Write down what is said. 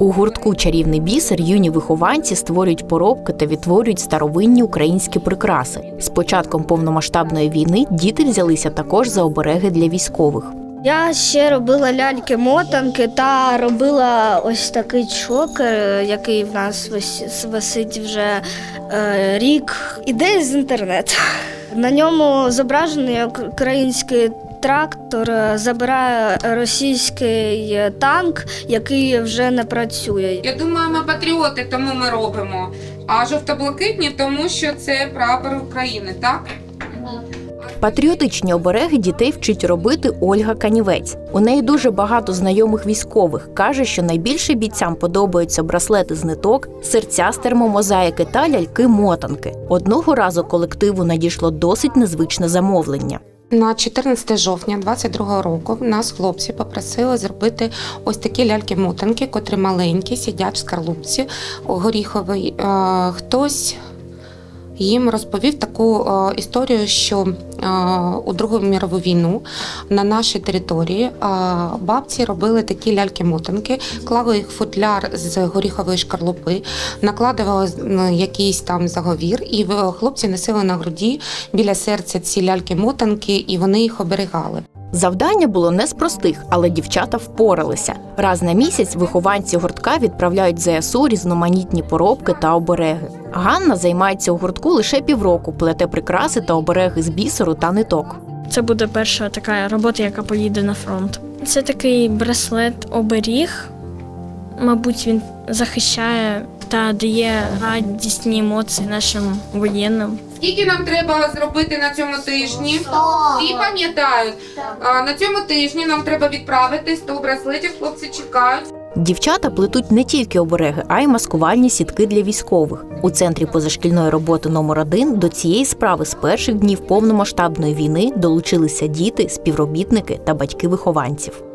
У гуртку Чарівний бісер юні вихованці створюють поробки та відтворюють старовинні українські прикраси. З початком повномасштабної війни діти взялися також за обереги для військових. Я ще робила ляльки-мотанки та робила ось такий чокер, який в нас вис- висить вже е, рік. Ідея з інтернету. На ньому зображений український трактор, е, забирає російський е, танк, який вже не працює. Я думаю, ми патріоти, тому ми робимо. А жовто-блакитні, тому що це прапор України, так? Патріотичні обереги дітей вчить робити Ольга Канівець. У неї дуже багато знайомих військових. каже, що найбільше бійцям подобаються браслети з ниток, серця з термомозаїки та ляльки-мотанки. Одного разу колективу надійшло досить незвичне замовлення. На 14 жовтня 22 року нас хлопці попросили зробити ось такі ляльки-мотанки, котрі маленькі, сидять в скарлупці горіховій. Е, Хтось їм розповів таку е, історію, що е, у Другу мірову війну на нашій території е, бабці робили такі ляльки-мотанки, клали їх футляр з горіхової шкарлупи, накладували якийсь там заговір, і хлопці носили на груді біля серця ці ляльки-мотанки, і вони їх оберігали. Завдання було не з простих, але дівчата впоралися. Раз на місяць вихованці гуртка відправляють ЗСУ різноманітні поробки та обереги. Ганна займається у гуртку лише півроку, плете прикраси та обереги з бісеру та ниток. Це буде перша така робота, яка поїде на фронт. Це такий браслет оберіг. Мабуть, він захищає та дає радісні емоції нашим воєнним. Скільки нам треба зробити на цьому тижні? Всі пам'ятають. На цьому тижні нам треба відправити 100 браслетів, хлопці чекають. Дівчата плетуть не тільки обереги, а й маскувальні сітки для військових. У центрі позашкільної роботи номер 1 до цієї справи з перших днів повномасштабної війни долучилися діти, співробітники та батьки вихованців.